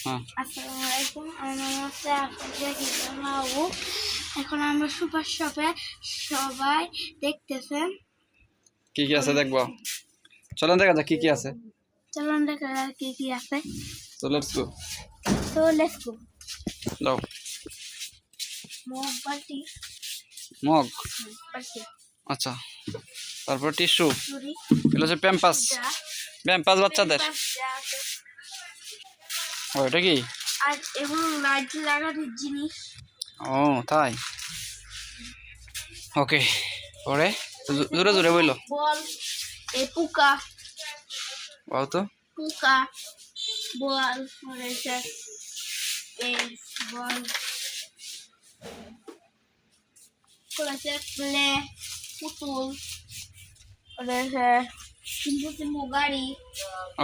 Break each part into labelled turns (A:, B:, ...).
A: আসসালামু আলাইকুম। আমার নাম হচ্ছে এখন আমরা সুপার শপে সবাই দেখতেছেন।
B: কি কি আছে দেখব? চলেন দেখা যাক কি কি আছে।
A: চলুন দেখা যাক কি কি আছে।
B: তো লেটস গো
A: তো লেটস গো
B: দাও
A: মগ বাটি।
B: মগ? আচ্ছা। তারপর টিস্যু। এগুলো হচ্ছে প্যাম্পাস। প্যাম্পাস বাচ্চাদের। ও এটা কি?
A: আর এগুলো লাইট লাগানোর জিনিস।
B: ও তাই? ওকে পরে? জোরে জোরে বইলো
A: বল এই পুকা।
B: বাও তো।
A: পুকা বল বল। রয়েছে প্লে পুতুল রয়েছে তিনশো গাড়ি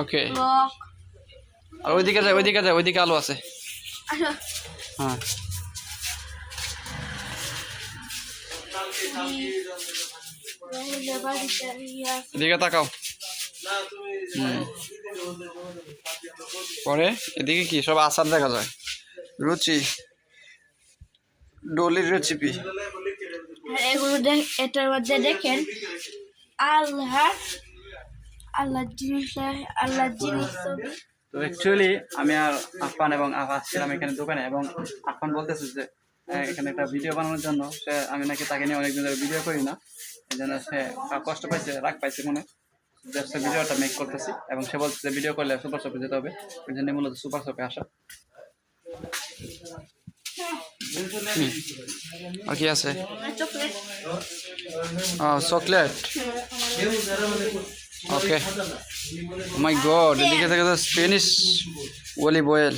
B: ওকে।
A: ব্লক
B: আর ওইদিকে যায় ওইদিকে যায় ওইদিকে আলো আছে। হ্যাঁ। এদিকে তাকাও। পরে এদিকে কি, সব আচার দেখা যায়। রুচি। ডলির রেসিপি
A: এগুলো এটার মধ্যে দেখেন। আল্লাহ আল্লাহ জিনিস আল্লাহ জিনিস
B: তো অ্যাকচুয়ালি আমি আর আফান এবং আফা ছিলাম এখানে দোকানে এবং আফান বলতেছে যে আহ, এখানে একটা ভিডিও বানানোর জন্য। সে আমি নাকি তাকে নিয়ে অনেকদিন ধরে ভিডিও করি না। এই জন্য সে কষ্ট পাইছে রাগ পাইছে মনে। জাস্ট ভিডিওটা মেক করতেছি এবং সে বলছে যে ভিডিও করলে সুপার শপে যেতে হবে। ওই জন্য মূলত সুপার শপে আসা। আর কি আছে?
A: Chocolate
B: chocolate okay my god এদিকে থেকে তো স্পেনিশ অলিভ অয়েল